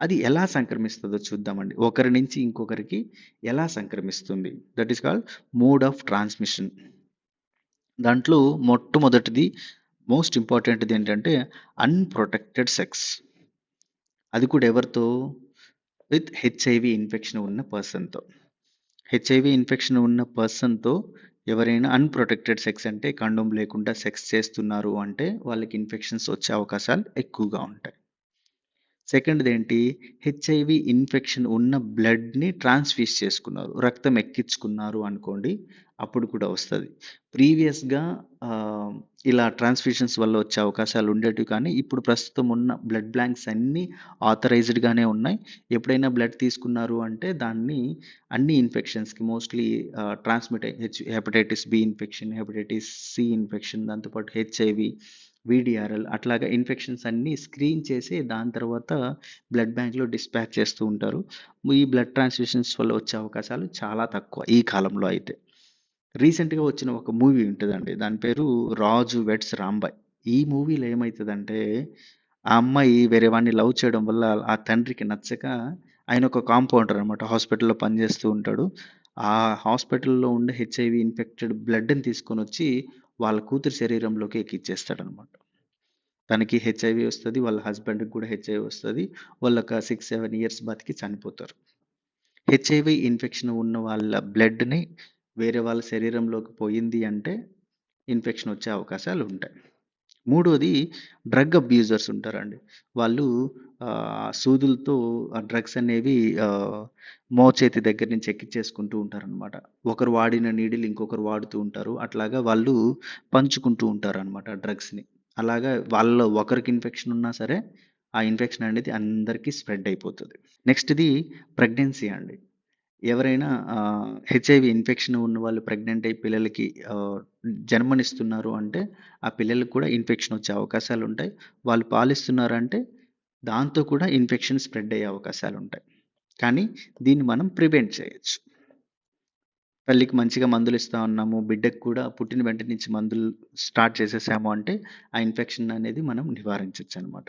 అది ఎలా సంక్రమిస్తుందో చూద్దామండి. ఒకరి నుంచి ఇంకొకరికి ఎలా సంక్రమిస్తుంది. That is called mode of transmission. దాంట్లో మొట్టమొదటిది మోస్ట్ ఇంపార్టెంట్‌ది ఏంటంటే అన్‌ప్రొటెక్టెడ్ సెక్స్. అది కూడా ఎవరితో? విత్ హెచ్ఐవి ఇన్ఫెక్షన్ ఉన్న పర్సన్‌తో. హెచ్ఐవి ఇన్ఫెక్షన్ ఉన్న పర్సన్‌తో ఎవరైనా అన్‌ప్రొటెక్టెడ్ సెక్స్ అంటే కండోమ్ లేకుండా సెక్స్ చేస్తున్నారు అంటే వాళ్ళకి ఇన్ఫెక్షన్స్ వచ్చే అవకాశాలు ఎక్కువగా ఉంటాయి. సెకండ్‌దేంటి హెచ్ఐవి ఇన్ఫెక్షన్ ఉన్న బ్లడ్‌ని ట్రాన్స్‌ఫ్యూజ్ చేసుకున్నారు. రక్తం ఎక్కించుకున్నారు అనుకోండి. అప్పుడు కూడా వస్తుంది ప్రీవియస్‌గా ఇలా ట్రాన్స్‌ఫ్యూషన్స్ వల్ల వచ్చే అవకాశాలు ఉండేవి కానీ ఇప్పుడు ప్రస్తుతం ఉన్న బ్లడ్ బ్లాంక్స్ అన్నీ ఆథరైజ్డ్‌గానే ఉన్నాయి. ఎప్పుడైనా బ్లడ్ తీసుకున్నారు అంటే దాన్ని అన్ని ఇన్ఫెక్షన్స్‌కి mostly transmit H hepatitis B infection, hepatitis C infection దాంతోపాటు హెచ్ఐవి, వీడిఆర్ఎల్ అట్లాగా ఇన్ఫెక్షన్స్ అన్నీ స్క్రీన్ చేసి దాని తర్వాత బ్లడ్ బ్యాంక్‌లో డిస్పాచ్ చేస్తూ ఉంటారు. ఈ బ్లడ్ ట్రాన్స్‌ఫ్యూషన్స్ వల్ల వచ్చే అవకాశాలు చాలా తక్కువ ఈ కాలంలో అయితే. రీసెంట్‌గా వచ్చిన ఒక మూవీ ఉంటుందండి దాని పేరు 'రాజు వెడ్స్ రాంబాయ్'. ఈ మూవీలో ఏమవుతుందంటే ఆ అమ్మాయి వేరే వాడిని లవ్ చేయడం వల్ల ఆ తండ్రికి నచ్చక ఆయన ఒక కాంపౌండర్ అనమాట. హాస్పిటల్‌లో పనిచేస్తూ ఉంటాడు. ఆ హాస్పిటల్‌లో ఉండే హెచ్ఐవి ఇన్ఫెక్టెడ్ బ్లడ్‌ని తీసుకొని వచ్చి వాళ్ళ కూతురు శరీరంలోకి ఎక్కిచ్చేస్తాడనమాట. తనకి హెచ్ఐవి వస్తుంది వాళ్ళ హస్బెండ్‌కి కూడా హెచ్ఐవి వస్తుంది వాళ్ళ ఒక సిక్స్ సెవెన్ ఇయర్స్ బతికి చనిపోతారు. హెచ్ఐవి ఇన్ఫెక్షన్ ఉన్న వాళ్ళ బ్లడ్‌ని వేరే వాళ్ళ శరీరంలోకి పోయింది అంటే ఇన్ఫెక్షన్ వచ్చే అవకాశాలు ఉంటాయి. మూడోది డ్రగ్ అబ్యూజర్స్ ఉంటారండి. వాళ్ళు సూదులతో ఆ డ్రగ్స్ అనేవి మోచేతి దగ్గర నుంచి ఎక్కించేసుకుంటూ ఉంటారనమాట. ఒకరు వాడిన నీడిలు ఇంకొకరు వాడుతూ ఉంటారు. అట్లాగా వాళ్ళు పంచుకుంటూ ఉంటారనమాట డ్రగ్స్‌ని. అలాగా వాళ్ళలో ఒకరికి ఇన్ఫెక్షన్ ఉన్నా సరే ఆ ఇన్ఫెక్షన్ అనేది అందరికీ స్ప్రెడ్ అయిపోతుంది నెక్స్ట్‌ది ప్రెగ్నెన్సీ అండి. ఎవరైనా హెచ్ఐవి ఇన్ఫెక్షన్ ఉన్న వాళ్ళు ప్రెగ్నెంట్ అయ్యి పిల్లలకి జన్మనిస్తున్నారు అంటే ఆ పిల్లలకి కూడా ఇన్ఫెక్షన్ వచ్చే అవకాశాలు ఉంటాయి. వాళ్ళు పాలిస్తున్నారు అంటే దాంతో కూడా ఇన్ఫెక్షన్ స్ప్రెడ్ అయ్యే అవకాశాలు ఉంటాయి. కానీ దీన్ని మనం ప్రివెంట్ చేయొచ్చు. తల్లికి మంచిగా మందులు ఇస్తా ఉన్నాము. బిడ్డకి కూడా పుట్టిన వెంటనే నుంచి మందులు స్టార్ట్ చేసేసాము అంటే ఆ ఇన్ఫెక్షన్ అనేది మనం నివారించవచ్చు అనమాట